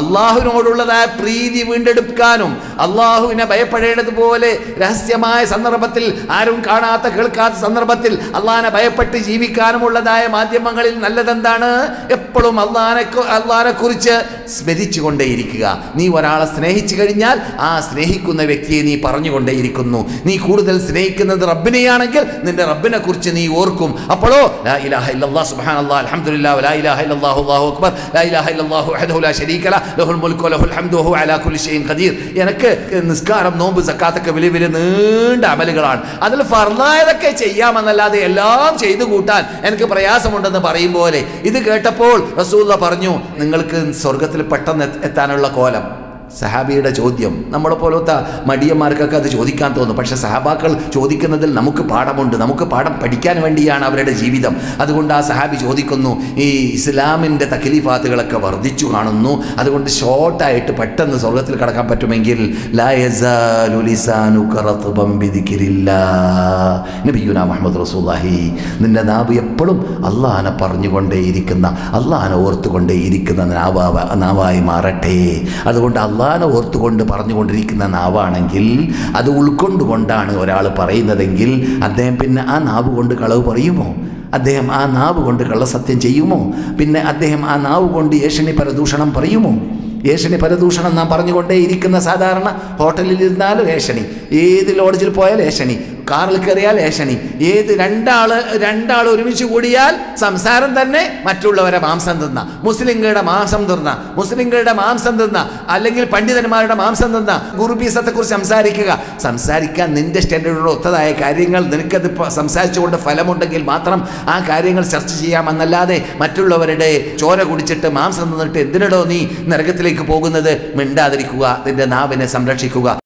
അള്ളാഹുവിനോടുള്ളതായ പ്രീതി വീണ്ടെടുക്കാനും അള്ളാഹുവിനെ ഭയപ്പെടേണ്ടതുപോലെ രഹസ്യമായ സന്ദർഭത്തിൽ ആരും കാണാത്ത കേൾക്കാത്ത സന്ദർഭത്തിൽ അള്ളഹാനെ ഭയപ്പെട്ട് ജീവിക്കാനുമുള്ളതായ മാധ്യമങ്ങളിൽ നല്ലതെന്താണ്? എപ്പോഴും അള്ളഹാനെ അള്ളഹാനെ കുറിച്ച് സ്മരിച്ചുകൊണ്ടേയിരിക്കുക. നീ ഒരാളെ സ്നേഹിച്ചു കഴിഞ്ഞാൽ ആ സ്നേഹിക്കുന്ന വ്യക്തിയെ നീ പറഞ്ഞുകൊണ്ടേയിരിക്കുന്നു. നീ കൂടുതൽ സ്നേഹിക്കുന്നത് റബ്ബിനെയാണെങ്കിൽ നിന്റെ റബ്ബിനെ കുറിച്ച് നീ ഓർക്കും. അപ്പോഴോ ലാ ഇലാഹ ഇല്ലല്ലാഹ് സുബ്ഹാനല്ലാഹ് അൽഹംദുലില്ലാഹ് ലാ ഇലാഹ ഇല്ലല്ലാഹു അല്ലാഹു അക്ബർ ലാ ഇലാഹ ഇല്ലല്ലാഹു വഹ്ദഹു ലാ ശരീക ലഹ് ലഹുൽ മുൽക്കു വലഹുൽ ഹംദു വഹുവ അലാ കുല്ലി ഷൈഇൻ ഖദീർ. എനിക്ക് നിസ്കാരം നോമ്പ് സക്കാത്തൊക്കെ വലിയ വലിയ നീണ്ട അമലുകളാണ്. അതിൽ ഫർലായതൊക്കെ ചെയ്യാമെന്നല്ലാതെ എല്ലാം ചെയ്തു കൂട്ടാൻ എനിക്ക് പ്രയാസമുണ്ടെന്ന് പറയും പോലെ. ഇത് കേട്ടപ്പോൾ റസൂല്ല പറഞ്ഞു നിങ്ങൾക്ക് സ്വർഗത്തിൽ പെട്ടെന്ന് എത്ത- എത്താനുള്ള കോലം. സഹാബിയുടെ ചോദ്യം. നമ്മളെ പോലത്തെ മടിയന്മാർക്കൊക്കെ അത് ചോദിക്കാൻ തോന്നും. പക്ഷെ സഹാബാക്കൾ ചോദിക്കുന്നതിൽ നമുക്ക് പാഠമുണ്ട്. നമുക്ക് പാഠം പഠിക്കാൻ വേണ്ടിയാണ് അവരുടെ ജീവിതം. അതുകൊണ്ട് ആ സഹാബി ചോദിക്കുന്നു ഈ ഇസ്ലാമിന്റെ തഖലീഫാത്തുകളൊക്കെ വർദ്ധിച്ചു കാണുന്നു. അതുകൊണ്ട് ഷോർട്ടായിട്ട് പെട്ടെന്ന് സ്വർഗത്തിൽ കടക്കാൻ പറ്റുമെങ്കിൽ മുഹമ്മദ് റസൂലുള്ളാഹി. നിന്റെ നാവ് എപ്പോഴും അള്ളഹാനെ പറഞ്ഞുകൊണ്ടേയിരിക്കുന്ന അള്ളഹാനെ ഓർത്തുകൊണ്ടേയിരിക്കുന്ന നാവാ നാവായി മാറട്ടെ. അതുകൊണ്ട് അള്ളാഹനെ ഓർത്തുകൊണ്ട് പറഞ്ഞുകൊണ്ടിരിക്കുന്ന നാവാണെങ്കിൽ അത് ഉൾക്കൊണ്ടുകൊണ്ടാണ് ഒരാൾ പറയുന്നതെങ്കിൽ അദ്ദേഹം പിന്നെ ആ നാവ് കൊണ്ട് കളവ് പറയുമോ? അദ്ദേഹം ആ നാവ് കൊണ്ട് കള്ളസത്യം ചെയ്യുമോ? പിന്നെ അദ്ദേഹം ആ നാവ് കൊണ്ട് ഏഷണി പരദൂഷണം പറയുമോ? ഏഷണി പരദൂഷണം നാം പറഞ്ഞുകൊണ്ടേ ഇരിക്കുന്ന സാധാരണ ഹോട്ടലിൽ ഇരുന്നാലും ഏഷണി ഏത് ലോഡ്ജിൽ പോയാൽ ഏഷണി കാറിൽ കയറിയാൽ ഏഷണി ഏത് രണ്ടാൾ രണ്ടാൾ ഒരുമിച്ച് കൂടിയാൽ സംസാരം തന്നെ മറ്റുള്ളവരെ മാംസം തിന്ന. മുസ്ലിങ്ങളുടെ മാംസം തിന്ന. മുസ്ലിങ്ങളുടെ മാംസം തിന്ന. അല്ലെങ്കിൽ പണ്ഡിതന്മാരുടെ മാംസം തിന്ന. ഗുരുബീസത്തെ കുറിച്ച് സംസാരിക്കുക. സംസാരിക്കാൻ നിന്റെ സ്റ്റാൻഡേർഡിനോട് ഒത്തതായ കാര്യങ്ങൾ നിനക്കത് സംസാരിച്ചുകൊണ്ട് ഫലമുണ്ടെങ്കിൽ മാത്രം ആ കാര്യങ്ങൾ ചർച്ച ചെയ്യാമെന്നല്ലാതെ മറ്റുള്ളവരുടെ ചോര കുടിച്ചിട്ട് മാംസം തിന്നിട്ട് എന്തിനടോ നീ നരകത്തിലേക്ക് പോകുന്നത് മിണ്ടാതിരിക്കുക. നിന്റെ നാവിനെ സംരക്ഷിക്കുക.